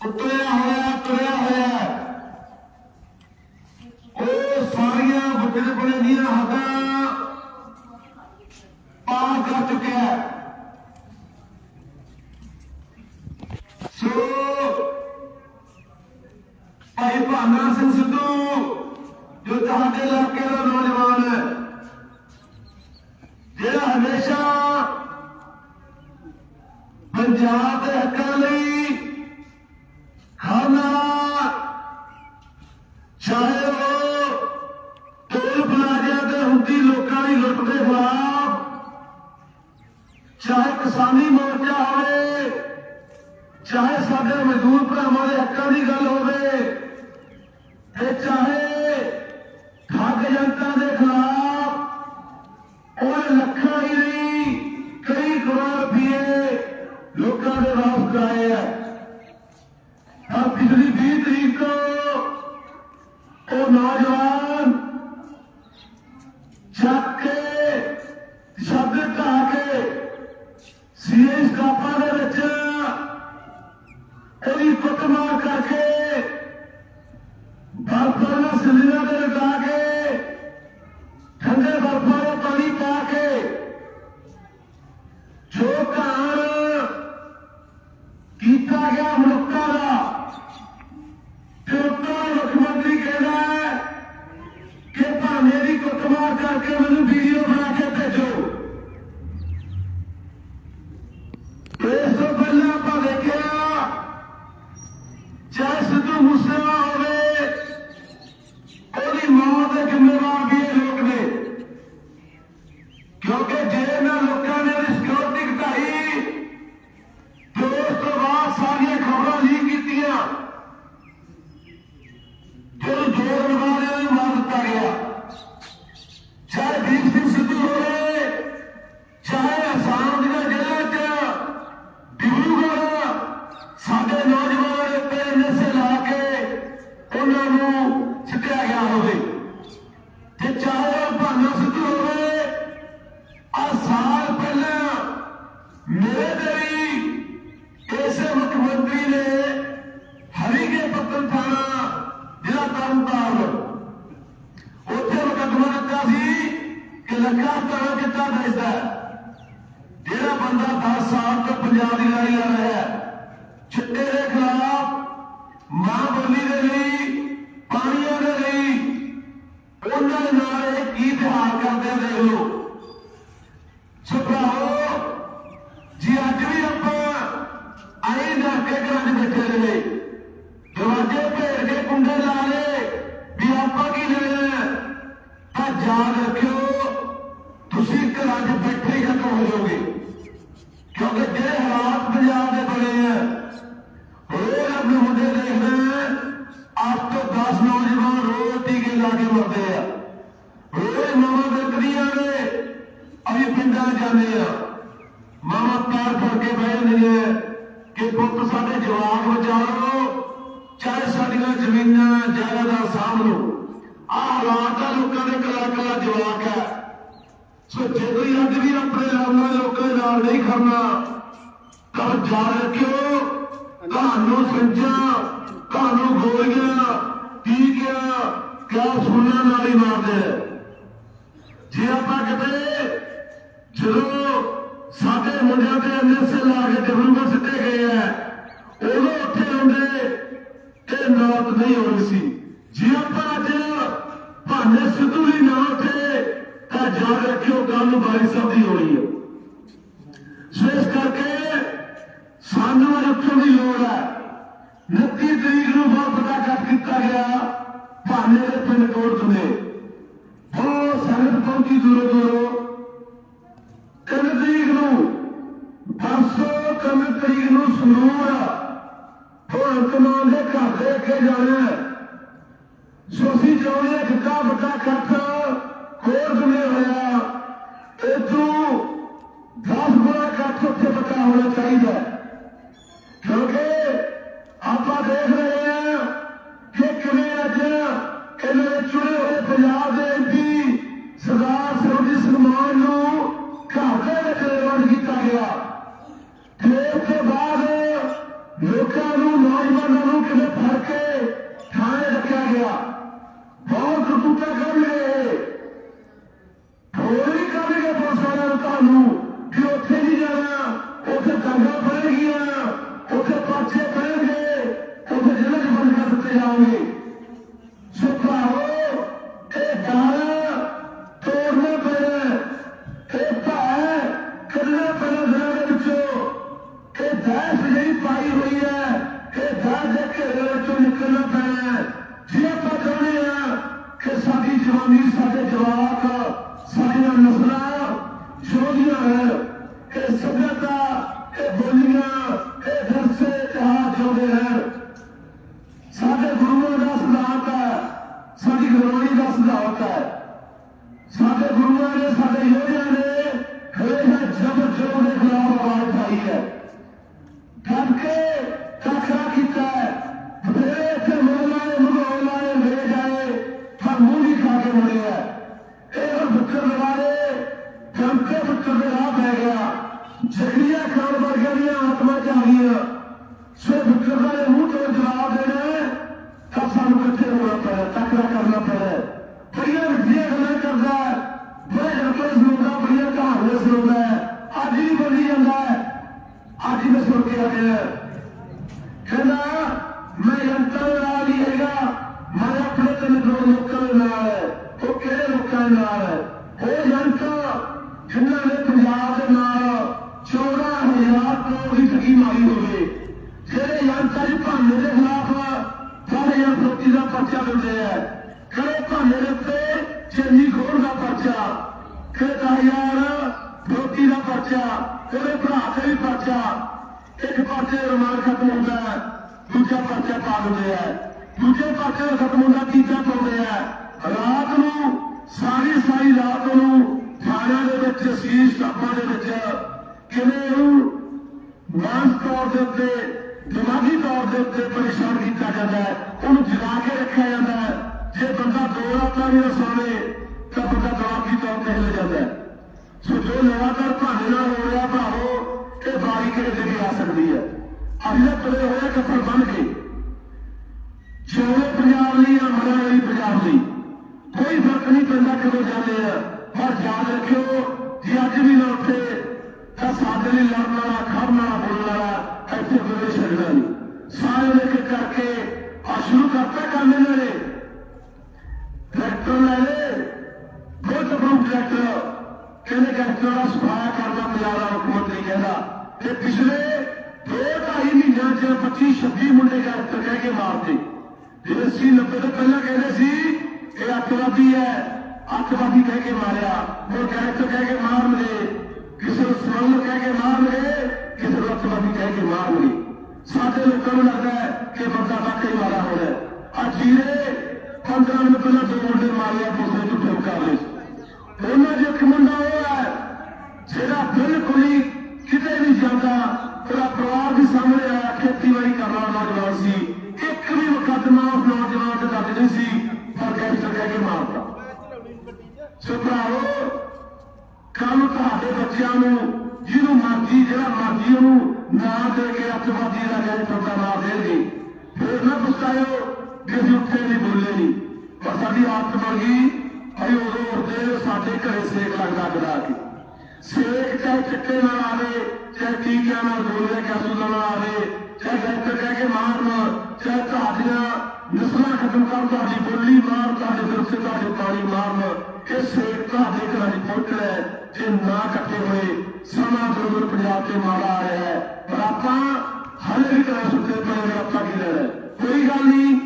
ਉਤਰਿਆ ਹੋਇਆ, ਤੁਰਿਆ ਹੋਇਆ ਉਹ ਸਾਰੀਆਂ ਵੱਡੇ ਬੜੇ ਦੀਆਂ ਹੱਦਾਂ ਪਾਰ ਕਰ ਚੁੱਕਿਆ ਸੋ ਭਾਈ ਭਾਨਾ ਸਿੰਘ ਸਿੱਧੂ, ਜੋ ਤੁਹਾਡੇ ਇਲਾਕੇ ਦਾ ਨੌਜਵਾਨ ਹੈ, ਜਿਹੜਾ ਹਮੇਸ਼ਾ ਪੰਜਾਬ ਦੇ ਹੱਕਾਂ ਲਈ ਲੋਕਾਂ ਦੇ ਖਿਲਾਫ ਚਾਹੇ ਕਿਸਾਨੀ ਮੋਰਚਾ ਹੋਵੇ, ਚਾਹੇ ਸਾਡੇ ਮਜ਼ਦੂਰ ਭਰਾਵਾਂ ਦੇ ਹੱਕਾਂ ਦੀ ਗੱਲ ਹੋਵੇ, ਤੇ ਚਾਹੇ ਠੱਗ ਜਨਤਾ ਦੇ ਖਿਲਾਫ ਉਹ ਲੱਖਾਂ ਹੀ ਨਹੀਂ, ਕਈ ਕਰੋੜ ਰੁਪਏ ਲੋਕਾਂ ਦੇ ਵਾਪਸ ਕਰਾਏ ਆ। ਤਾਂ ਪਿਛਲੀ 20 ਤਰੀਕ ਤੋਂ ਉਹ ਨੌਜਵਾਨ ਚੱਕ ਕੇ ਸ਼ਬਦ ਢਾ ਕੇ ਸੀਐਸ ਕਾਪਾ ਦੇ ਵਿੱਚ ਉਹਦੀ ਕੁੱਟਮਾਰ ਕਰਕੇ ਬਰਫਾਂ ਨਾਲ ਸਿਲਿੰਡਰ ਦੇ ਲਗਾ ਕੇ ਠੰਡੇ ਬਰਫਾਂ ਦਾ ਪਾਣੀ ਪਾ ਕੇ ਜੋ ਘਾਣ ਕੀਤਾ ਗਿਆ ਮਨੁੱਖਾਂ ਦਾ ਤੇ ਉੱਤੋਂ ਮੁੱਖ ਮੰਤਰੀ ਕਹਿੰਦਾ ਹੈ ਕਿ ਭਾਵੇਂ ਦੀ ਕੁੱਟਮਾਰ ਕਰਕੇ ਮੈਨੂੰ ਵੀਡੀਓ ਬਣਾ ਕੇ ਭੇਜੋ ਇਸ ਤੋਂ ਪਹਿਲਾਂ ਆਪਾਂ ਦੇਖਿਆ ਚਾਹੇ ਸਿੱਧੂ ਮੂਸੇਵਾਲਾ ਹੋਵੇ ਉਹਦੀ ਮੌਤ ਦੇ ਜ਼ਿੰਮੇਵਾਰ ਵੀ ਇਹ ਲੋਕ ਨੇ ਕਿਉਂਕਿ ਜੇ ਇਹਨਾਂ ਲੋਕਾਂ ਨੇ ਇਹਦੀ ਸਿਕਿਉਰਿਟੀ ਘਟਾਈ ਤੇ ਉਸ ਤੋਂ ਬਾਅਦ ਸਾਰੀਆਂ ਖਬਰਾਂ ਲੀਕ ਕੀਤੀਆਂ ਜਦੋਂ ਜੋਰ ਵਾਲਿਆਂ ਨੂੰ ਮਾਰ ਦਿੱਤਾ ਗਿਆ ਚਾਹੇ ਦੀਪ ਸਿੰਘ ਸਿੱਧੂ ਹੋਵੇ ਚਾਹੇ ਅਸਾਮ ਦੀਆਂ ਜੇਲ੍ਹਾਂ 'ਚ ਡਿਬਰੂਗੜ੍ਹ ਸਾਡੇ ਨੌਜਵਾਨਾਂ ਦੇ ਉੱਤੇ ਨਸ਼ੇ ਲਾ ਕੇ ਉਹਨਾਂ ਨੂੰ ਸਿੱਟਿਆ ਗਿਆ ਹੋਵੇ। ਤੇ ਚਾਹੇ ਉਹ ਭਾਨਾ ਸਿੱਧੂ ਹੋਵੇ ਆ ਸਾਲ ਪਹਿਲਾਂ ਮੇਰੇ ਤੇ ਵੀ ਇਸੇ ਮੁੱਖ ਮੰਤਰੀ ਨੇ ਹਰੀਕੇ ਪੱਤਨ ਥਾਣਾ ਜ਼ਿਲ੍ਹਾ ਤਰਨਤਾਰਨ ਉੱਥੇ ਮੁਕੱਦਮਾ ਦਿੱਤਾ ਸੀ ਕਿ ਲੱਖਾਂ ਤਰ੍ਹਾਂ ਕਿੱਦਾਂ ਵੇਚਦਾ ਹੈ ਜਿਹੜਾ ਬੰਦਾ 10 ਸਾਲ ਤੋਂ ਪੰਜਾਬ ਦੀ ਲੜਾਈ ਲੜ ਰਿਹਾ ਹੈ, ਚਿੱਟੇ ਦੇ ਖਿਲਾਫ ਮਾਂ ਬੋਲੀ ਦੇ ਲਈ, ਪਾਣੀਆਂ ਦੇ ਲਈ, ਉਹਨਾਂ ਦੇ ਨਾਲ ਇਹ ਕੀ ਤਿਹਾਰ ਕਰਦੇ ਆ ਦੇਖ ਲਓ ਸੋ ਭਰਾਵੋ ਜੀ ਅੱਜ ਵੀ ਆਪਾਂ ਆਏ ਨਾ ਕੇ ਘਰਾਂ 'ਚ ਬੈਠੇ ਰਹੇ ਦਰਵਾਜ਼ੇ ਭੇੜ ਕੇ ਕੁੰਡੇ ਲਾ ਲਏ ਵੀ ਆਪਾਂ ਕੀ ਲੈਣਾ ਹੈ? ਤਾਂ ਯਾਦ ਰੱਖਿਓ ਤੁਸੀਂ ਘਰਾਂ 'ਚ ਬੈਠੇ ਹੀ ਖਤਮ ਹੋ ਜਾਓਗੇ ਕਿਉਂਕਿ ਜਿਹੜੇ ਹਾਲਾਤ ਪੰਜਾਬ ਦੇ ਬਣੇ ਆ ਰੋਜ਼ ਆਪਣੇ ਮੁੰਡੇ ਦੇਖਦੇ ਆ ਆਪ ਤੋਂ 10 ਨੌਜਵਾਨ ਰੋਜ਼ ਟੀਕੇ ਲਾ ਕੇ ਮਰਦੇ ਆ। ਰੋਜ਼ ਮਾਵਾਂ ਬਿਲਕਦੀਆਂ ਨੇ। ਅਸੀਂ ਪਿੰਡਾਂ ਜਾਂਦੇ ਆ। ਮਾਵਾਂ ਤਾਰ ਫੜ ਕੇ ਬਹਿ ਜਾਂਦੀਆਂ ਕਿ ਪੁੱਤ ਸਾਡੇ ਜਵਾਕ ਬਚਾਓ ਚਾਹੇ ਸਾਡੀਆਂ ਜ਼ਮੀਨਾਂ ਜਾਇਦਾਦਾਂ ਸਾਂਭ ਲਓ। ਆਹ ਹਾਲਾਤ ਆ ਲੋਕਾਂ ਦੇ ਕੱਲਾ ਕੱਲਾ ਜਵਾਕ ਹੈ ਸੋ ਜੇ ਕੋਈ ਅੱਜ ਵੀ ਆਪਣੇ ਲਾਉਣਾ ਲੋਕਾਂ ਦੇ ਨਾਲ ਨਹੀਂ ਖੜਨਾ ਘਰ ਜਾ ਰੱਖਿਓ। ਤੁਹਾਨੂੰ ਸੰਜਾਂ ਤੁਹਾਨੂੰ ਗੋਲੀਆਂ ਗਿਆ ਕਿਆ ਸੁਣਨ ਨਾਲ ਹੀ? ਮਾਰਦੇ ਜੇ ਆਪਾਂ ਕਿਤੇ ਜਦੋਂ ਸਾਡੇ ਮੁੰਡਿਆਂ ਤੇ ਐਨਐਸਏ ਲਾ ਕੇ ਡਿਬਰੂਗੜ੍ਹ ਸਿੱਟੇ ਗਏ ਆ ਉਦੋਂ ਉੱਥੇ ਹੁੰਦੇ ਇਹ ਨੌਤ ਨਹੀਂ ਹੋਣੀ ਸੀ ਜੇ ਆਪਾਂ ਅੱਜ ਭਾਨੇ ਸਿੱਧੂ ਦੀ ਨਾਂ ਤੇ ਤਾਂ ਯਾਦ ਰੱਖਿਓ ਕੱਲ ਨੂੰ ਬਾਈ ਸਾਹਿਬ ਦੀ ਹੋਣੀ ਹੈ ਸੋ ਇਸ ਕਰਕੇ ਸਾਨੂੰ ਅੱਜ ਉੱਠਣ ਦੀ ਲੋੜ ਹੈ 29 ਤਰੀਕ ਨੂੰ ਬਹੁਤ ਵੱਡਾ ਕੱਟ ਕੀਤਾ ਗਿਆ ਭਾਨੇ ਦੇ ਪਿੰਡ ਕੋਟ ਨੇ ਬਹੁਤ ਸੰਗਤ ਦੂਰੋਂ ਦੂਰੋਂ ਤਿੰਨ ਤਰੀਕ ਨੂੰ ਪਰਸੋਂ ਤਿੰਨ ਤਰੀਕ ਨੂੰ ਸੰਗਰੂਰ ਭਗਵੰਤ ਮਾਨ ਦੇ ਘਰ ਦੇ ਅੱਗੇ ਜਾਣਾ ਸੋ ਅਸੀਂ ਚਾਹੁੰਦੇ ਹਾਂ ਜਿੱਦਾਂ ਵੱਡਾ ਇਕੱਠ ਕੋਰ ਨੇ ਹੋਇਆ। ਇਦੋਂ 10 ਗੁਣਾ ਇਕੱਠ ਉੱਥੇ ਵੱਡਾ ਹੋਣਾ ਚਾਹੀਦਾ ਹੈ। ਕਿਉਂਕਿ ਆਪਾਂ ਦੇਖ ਰਹੇ ਹਾਂ ਕਿ ਕਿਵੇਂ ਅੱਜ ਇਹਨਾਂ ਦੇ ਚੁਣੇ ਹੋਏ ਪੰਜਾਬ ਦੇ ਐਮਪੀ ਸਰਦਾਰ ਸਰਵਜੀਤ ਸਿੰਘ ਮਾਨ ਨੂੰ ਘਰ ਦੇ ਵਿੱਚ ਰਿਵਾਜ ਕੀਤਾ ਗਿਆ ਤੇ ਉਸ ਤੋਂ ਬਾਅਦ ਲੋਕਾਂ ਨੂੰ, ਨੌਜਵਾਨਾਂ ਨੂੰ ਕਿਵੇਂ ਫੜ ਕੇ ਥਾਣੇ ਰੱਖਿਆ ਗਿਆ? ਬਹੁਤ ਕਰਤੂਤਾਂ ਕਰਨਗੇ ਥੋੜੀ ਕਰਨਗੇ ਪੁਲਿਸ ਵਾਲਿਆਂ ਨੂੰ ਤੁਹਾਨੂੰ ਕਿ ਉੱਥੇ ਨਹੀਂ ਜਾਣਾ, ਉੱਥੇ ਕਾਂਗਾ ਪੈਣਗੀਆਂ ਉੱਥੇ ਪਾਛੇ ਪੈਣਗੇ ਉੱਥੇ ਜੇਲ੍ਹ 'ਚ ਬੰਦ ਕਰ ਦਿੱਤੇ ਜਾਓਗੇ ਆਤਮਾ ਚ ਆ ਗਈਆਂ ਸੋ ਬੱਚਰ ਮੂੰਹ ਤੋਂ ਜਵਾਬ ਦੇਣਾ ਤਾਂ ਸਾਨੂੰ ਇਕੱਠੇ ਹੋਣਾ ਪੈਣਾ ਟੱਕਰਾ ਕਰਨਾ ਪੈਣਾ ਬੜੀਆਂ ਵੱਡੀਆਂ ਗੱਲਾਂ ਕਰਦਾ ਬੜੇ ਜਰਕੇ ਸੁਣਦਾ ਬੜੀਆਂ ਕਹਾਣੀਆਂ ਸੁਣਦਾ ਅੱਜ ਹੀ ਬੋਲੀ ਜਾਂਦਾ ਅੱਜ ਹੀ ਮੈਂ ਸੁਣ ਕੇ ਆ ਗਿਆ ਕਹਿੰਦਾ, ਮੈਂ ਜਨਤਾ ਦੇ ਨਾਲ ਨਹੀਂ ਹੈਗਾ। ਮੈਂ ਆਪਣੇ ਤੇ ਦੋ ਲੋਕਾਂ ਦੇ ਨਾਲ ਹੈ। ਉਹ ਕਿਹੜੇ ਲੋਕਾਂ ਦੇ ਨਾਲ ਹੈ? ਉਹ ਜਨਤਾ, ਜਿਨ੍ਹਾਂ ਨੇ ਪੰਜਾਬ ਦੇ ਨਾਲ 14000 ਕਰੋੜ ਮਾਰੀ ਹੋਵੇ ਜਿਹੜੇ ਜਨਤਾ ਦੀ ਭਾਨੇ ਦੇ ਖਿਲਾਫ ਸਾਰੇ ਜਾਂ ਦਾ ਪਰਚਾ ਦਿੰਦੇ ਆ ਖੜੇ ਭਾਨੇ ਦੇ ਉੱਤੇ ਚੰਨੀ ਖੋਲ ਦਾ ਪਰਚਾ ਕਹਿੰਦਾ ਯਾਰ ਫਰੋਤੀ ਦਾ ਪਰਚਾ ਉਹਦੇ ਭਰਾ ਤੇ ਵੀ ਪਰਚਾ ਇੱਕ ਪਾਸੇ ਰਮਾਨ ਖਤਮ ਹੁੰਦਾ ਹੈ ਦੂਜਾ ਪਰਚਾ ਪਾ ਦਿੰਦੇ ਆ ਦੂਜੇ ਪਾਸੇ ਦਾ ਖਤਮ ਹੁੰਦਾ ਤੀਜਾ ਪਾਉਂਦੇ ਆ ਰਾਤ ਨੂੰ ਸਾਰੀ ਸਾਰੀ ਰਾਤ ਨੂੰ ਥਾਣਿਆਂ ਦੇ ਵਿੱਚ ਸੀਸ ਟਾਪਾਂ ਦੇ ਵਿੱਚ ਕਿਵੇਂ ਉਹਨੂੰ ਮਾਨਸ ਤੌਰ ਦੇ ਉੱਤੇ, ਦਿਮਾਗੀ ਤੌਰ ਦੇ ਉੱਤੇ ਪਰੇਸ਼ਾਨ ਕੀਤਾ ਜਾਂਦਾ ਹੈ। ਉਹਨੂੰ ਜਗਾ ਕੇ ਰੱਖਿਆ ਜਾਂਦਾ ਹੈ। ਜੇ ਬੰਦਾ ਦੋ ਰਾਤਾਂ ਵੀ ਨਾ ਤਾਂ ਬੰਦਾ ਦਿਮਾਗੀ ਤੌਰ ਤੇ ਹਿੱਲ ਜਾਂਦਾ ਹੈ। ਸੋ ਜੋ ਲਗਾਤਾਰ ਭਾਣੇ ਨਾਲ ਹੋ ਰਿਹਾ ਭਾਵੋ ਇਹ ਬਾਰੀ ਕਿਹੜੇ ਦੇ ਵੀ ਆ ਸਕਦੀ ਹੈ? ਅਸੀਂ ਤਾਂ ਤੁਰੇ ਹੋਏ ਕੱਪੜ ਬੰਨ ਕੇ। ਜਿਉਣੇ ਪੰਜਾਬ ਲਈ ਆ ਮਰਾਂ ਵਾਲੀ ਪੰਜਾਬ ਲਈ। ਕੋਈ ਫ਼ਰਕ ਨਹੀਂ ਪੈਂਦਾ ਕਦੋਂ ਜਾਂਦੇ ਆ। ਪਰ ਯਾਦ ਰੱਖਿਓ, ਜੇ ਅੱਜ ਵੀ ਨਾ ਉੱਥੇ ਸਾਡੇ ਲਈ ਲੜਨ ਵਾਲਾ ਖੜਨ ਵਾਲਾ ਬੋਲਣ ਵਾਲਾ ਇੱਥੇ ਕੋਈ ਛੱਡਣਾ ਨਹੀਂ ਸਾਰੇ ਨੇ ਕਰਕੇ ਆ ਸ਼ੁਰੂ ਕਰਤਾ ਕੰਮ ਇਹਨਾਂ ਨੇ ਟਰੈਕਟਰ ਲੈ ਲੈ ਬਹੁਤ ਅਪਰੂਵ ਟਰੈਕਟਰ ਕਹਿੰਦੇ ਟਰੈਕਟਰ ਦਾ ਸਫਾਇਆ ਕਰਨਾ ਪੰਜਾਬ ਦਾ ਮੁੱਖ ਮੰਤਰੀ ਕਹਿੰਦਾ ਤੇ ਪਿਛਲੇ ਦੋ ਢਾਈ ਮਹੀਨਿਆਂ ਚ 25 26 ਮੁੰਡੇ ਟਰੈਕਟਰ ਕਹਿ ਕੇ ਮਾਰਦੇ ਜਿਹੜੇ ਸੀ 90 ਤੋਂ ਪਹਿਲਾਂ ਕਹਿੰਦੇ ਸੀ ਇਹ ਅੱਤਵਾਦੀ ਹੈ। ਅੱਤਵਾਦੀ ਕਹਿ ਕੇ ਮਾਰਿਆ। ਉਹ ਟਰੈਕਟਰ ਕਹਿ ਕੇ ਮਾਰ ਮਾਰਨਗੇ ਕਿਸੇ ਨੂੰ ਸਮਰਨ ਕਹਿ ਕੇ ਮਾਰ ਮਾਰਨਗੇ ਕਿਸੇ ਨੂੰ ਅੱਤਵਾਦੀ ਕਹਿ ਕੇ ਮਾਰਨਗੇ ਸਾਡੇ ਲੋਕਾਂ ਨੂੰ ਲੱਗਦਾ ਹੈ ਕਿ ਬੰਦਾ ਵਾਕਈ ਮਾਰਾ ਹੋ ਰਿਹਾ ਜੀਰੇ 15 ਮਿੰਟ ਪਹਿਲਾਂ ਦੋ ਮੁੰਡੇ ਮਾਰਿਆ ਪੁਲਿਸ ਨੇ ਝੂਠੇ ਮੁਕਾਬਲੇ 'ਚ। ਉਹਨਾਂ ਦੇ ਇੱਕ ਮੁੰਡਾ ਉਹ ਹੈ, ਜਿਹੜਾ ਬਿਲਕੁਲ ਹੀ ਕਿਤੇ ਨਹੀਂ ਜਾਂਦਾ, ਉਹਦਾ ਪਰਿਵਾਰ ਵੀ ਸਾਹਮਣੇ ਆਇਆ, ਖੇਤੀਬਾੜੀ ਕਰਨ ਵਾਲਾ ਨੌਜਵਾਨ ਸੀ। ਇੱਕ ਵੀ ਮੁਕੱਦਮਾ ਉਸ ਨੌਜਵਾਨ ਤੇ ਦਰਜ ਨਹੀਂ ਸੀ, ਪਰ ਗੈਂਗਸਟਰ ਕਹਿ ਕੇ ਮਾਰਤਾ। ਸੋ ਭਰਾਵੋ ਕੱਲ ਤੁਹਾਡੇ ਬੱਚਿਆਂ ਨੂੰ, ਜਿਹਨੂੰ ਮਰਜ਼ੀ, ਜਿਹੜਾ ਮਰਜ਼ੀ ਉਹਨੂੰ ਨਾਂ ਦੇ ਕੇ ਅੱਤਵਾਦੀ ਦਾ ਗੈਂਗਸਟਰ ਦਾ ਨਾਂ ਦੇਣਗੇ ਫਿਰ ਨਾ ਪਛਤਾਇਓ ਕਿ ਅਸੀਂ ਉੱਥੇ ਨਹੀਂ ਬੋਲੇ ਨਹੀਂ। ਪਰ ਸਾਡੀ ਆਦਤ ਬਣ ਗਈ, ਅਸੀਂ ਉਦੋਂ ਉੱਠਦੇ ਸਾਡੇ ਘਰੇ ਸੇਕ ਲੱਗਦਾ ਗਦਾ ਕੇ ਸੇਕ ਚਾਹੇ ਚਿੱਟੇ ਨਾਲ ਆਵੇ, ਚਾਹੇ ਟੀਕਿਆਂ ਨਾਲ ਗੋਲੀਆਂ ਕੈਪਸੂਲਾਂ ਨਾਲ ਆਵੇ, ਚਾਹੇ ਡਾਕਟਰ ਕਹਿ ਕੇ ਮਾਰਨ, ਚਾਹੇ ਤੁਹਾਡੀਆਂ ਨਸਲਾਂ ਖਤਮ ਕਰ ਤੁਹਾਡੀ ਬੋਲੀ ਮਾਰ, ਤੁਹਾਡੇ ਵਿਰਸੇ ਤੁਹਾਡੇ ਪਾਣੀ ਮਾਰਨ ਇਹ ਸੇਕ ਤੁਹਾਡੇ ਘਰਾਂ ਦੀ ਹੈ, ਜੇ ਨਾ ਇਕੱਠੇ ਹੋਏ, ਸਮਾਂ ਦੁਰਗੁਰ ਪੰਜਾਬ ਤੇ ਮਾਰਾ ਆ ਰਿਹਾ ਹੈ। ਪਰ ਆਪਾਂ ਹਾਲੇ ਵੀ ਘਰਾਂ ਸੁੱਤੇ ਪਏ ਨੇ ਆਪਾਂ ਕੀ ਲੈਣਾ ਕੋਈ ਗੱਲ ਨਹੀਂ,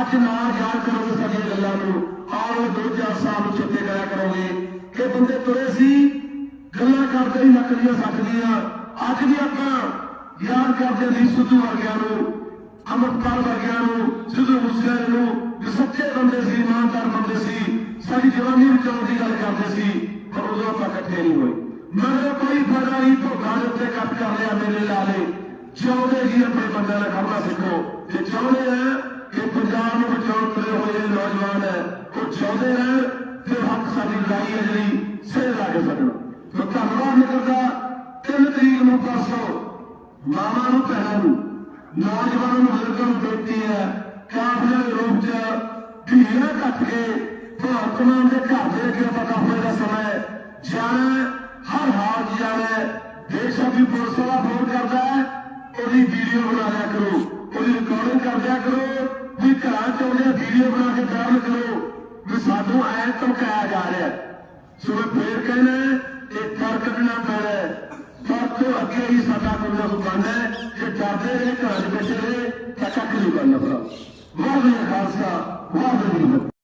ਅੱਜ ਨਾ ਯਾਦ ਕਰੋਗੇ ਸਾਡੀਆਂ ਗੱਲਾਂ ਨੂੰ। ਆਓ ਦੋ ਚਾਰ ਸਾਲ ਨੂੰ ਕਰਿਆ ਕਰੋਗੇ ਕਿ ਬੰਦੇ ਤੁਰੇ ਸੀ, ਗੱਲਾਂ ਕਰਦੇ ਹੀ ਨਕਲੀਆਂ ਸੱਚਦੀਆਂ ਅੱਜ ਵੀ ਆਪਾਂ ਯਾਦ ਕਰਦੇ ਸੀ ਸਿੱਧੂ ਵਰਗਿਆਂ ਨੂੰ। ਅਮਰਪਾਲ ਵਰਗਿਆਂ ਨੂੰ, ਸਿੱਧੂ ਮੂਸੇਵਾਲੇ ਨੂੰ, ਜੋ ਸੱਚੇ ਬੰਦੇ ਸੀ, ਇਮਾਨਦਾਰ ਬੰਦੇ ਸੀ, ਸਾਡੀ ਜਵਾਨੀ ਬਚਾਉਣ ਦੀ ਗੱਲ ਕਰਦੇ ਸੀ, ਪਰ ਉਦੋਂ ਆਪਾਂ ਇਕੱਠੇ ਨਹੀਂ ਹੋਏ। ਮਗਰ ਕੋਈ ਫਾਇਦਾ ਨਹੀਂ ਭੋਗਾਂ ਦੇ ਉੱਤੇ ਕੱਟ ਕਰ ਲਿਆ ਮੇਰੇ ਲਾਲੇ ਚਾਹੁੰਦੇ ਜੀ ਆਪਣੇ ਬੰਦਿਆਂ ਨਾਲ ਖੜਨਾ ਸਿੱਖੋ। ਜੇ ਚਾਹੁੰਦੇ ਆ ਕਿ ਪੰਜਾਬ ਨੂੰ ਬਚਾਉਣ ਤੁਰੇ ਹੋਏ ਜਿਹੜੇ ਨੌਜਵਾਨ ਹੈ, ਉਹ ਚਾਹੁੰਦੇ ਰਹਿਣ ਤੇ ਹੱਕ ਸਾਡੀ ਲੜਾਈ ਹੈ ਜਿਹੜੀ ਸਿਰ ਲਾ ਕੇ ਸਕਣ ਤਾਂ ਧੰਨਵਾਦ ਨਿਕਲਦਾ ਤਿੰਨ ਤਰੀਕ ਨੂੰ ਪਰਸੋਂ ਮਾਮਾ ਨੂੰ, ਭੈਣਾਂ ਨੂੰ ਨੌਜਵਾਨਾਂ ਨੂੰ ਬਜ਼ੁਰਗਾਂ ਨੂੰ ਹੈ। ਕਾਫਲੇ ਰੂਪ ਚ ਢੀਲਾ ਕੱਟ ਕੇ ਭਗਵੰਤ ਦੇ ਘਰ ਦੇ ਅੱਗੇ ਆਪਾਂ ਦਾ ਸਮਾਂ ਜਾਣਾ ਹਰ ਹਾਲ ਜਾਣਾ ਹੈ। ਬੇਸ਼ੱਕ ਪੁਲਿਸ ਵਾਲਾ ਫੋਨ ਕਰਦਾ ਹੈ, ਉਹਦੀ ਵੀਡੀਓ ਬਣਾ ਲਿਆ ਕਰੋ। ਉਹਦੀ ਰਿਕਾਰਡਿੰਗ ਕਰ ਲਿਆ ਕਰੋ। ਵੀ ਘਰਾਂ 'ਚ ਉਹਦੇ ਵੀਡੀਓ ਬਣਾ ਕੇ ਵਾਇਰਲ ਕਰੋ ਵੀ ਸਾਨੂੰ ਐ ਧਮਕਾਇਆ ਜਾ ਰਿਹਾ ਹੈ। ਸੋ ਮੈਂ ਫੇਰ ਕਹਿਣਾ ਇਹ ਫ਼ਰਕ ਕੱਢਣਾ ਪੈਣਾ ਸਭ ਤੋਂ ਅੱਗੇ ਹੀ ਸਾਡਾ ਕੋਈ ਨਾ ਹੈ ਜੇ ਡਰਦੇ ਰਹੇ, ਘਰਾਂ 'ਚ ਬੈਠੇ ਰਹੇ, ਤਾਂ ਕੱਖ ਨਹੀਂ ਬਣਨਾ ਭਰਾ। ਵਾਹਿਗੁਰੂ ਖਾਲਸਾ, ਵਾਹਿਗੁਰੂ ਜੀ ਕੀ